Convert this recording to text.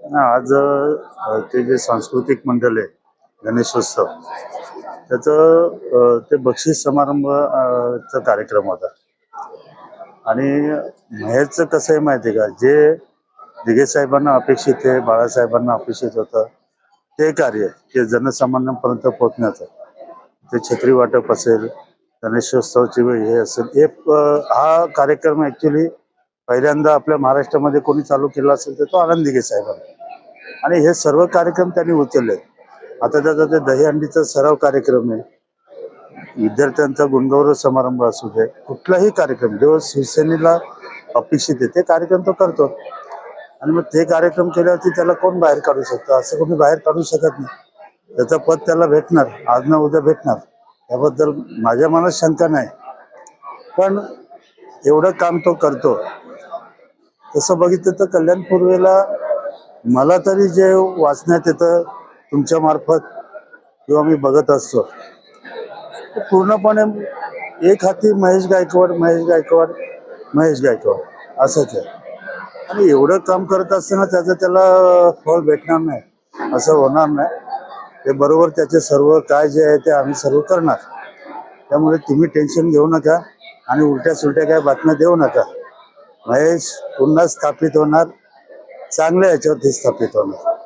आज ते जे सांस्कृतिक मंडळ आहे गणेशोत्सव त्याचं ते बक्षीस समारंभ चा कार्यक्रम होता. आणि महेशचं कसं आहे माहिती आहे का? जे दिगे साहेबांना अपेक्षित आहे बाळासाहेबांना अपेक्षित होतं ते कार्य ते जनसामान्यांपर्यंत पोहोचण्याचं. ते छत्री वाटप असेल गणेशोत्सवची वेळ हे असेल हे हा कार्यक्रम ॲक्च्युली पहिल्यांदा आपल्या महाराष्ट्रामध्ये कोणी चालू केला असेल तर तो आनंद दिघे आणि हे सर्व कार्यक्रम त्यांनी उचलले. आता त्याचा ते दहीहंडीचा सराव कार्यक्रम आहे. विद्यार्थ्यांचा गुणगौरव समारंभ असू दे कुठलाही कार्यक्रम जो शिवसेनेला अपेक्षित आहे ते कार्यक्रम तो करतो. आणि मग ते कार्यक्रम केल्यावरती त्याला कोण बाहेर काढू शकतो? असं कोणी बाहेर काढू शकत नाही. त्याचं पद त्याला भेटणार आज ना उद्या भेटणार. त्याबद्दल माझ्या मनात शंका नाही. पण एवढं काम तो करतो. तसं बघितलं तर कल्याण पूर्वेला मला तरी जे वाचण्यात येतं तुमच्या मार्फत किंवा मी बघत असतो. पूर्णपणे एक हाती महेश गायकवाड महेश गायकवाड महेश गायकवाड असंच आहे. आणि एवढं काम करत असताना त्याचं त्याला फळ भेटणार नाही असं होणार नाही. ते बरोबर त्याचे सर्व काय जे आहे ते आम्ही सर्व करणार. त्यामुळे तुम्ही टेन्शन घेऊ नका आणि उलट्या सुलट्या काय बातम्या देऊ नका. महेश पुन्हा स्थापित होणार. चांगल्या याच्यावरती स्थापित होणार.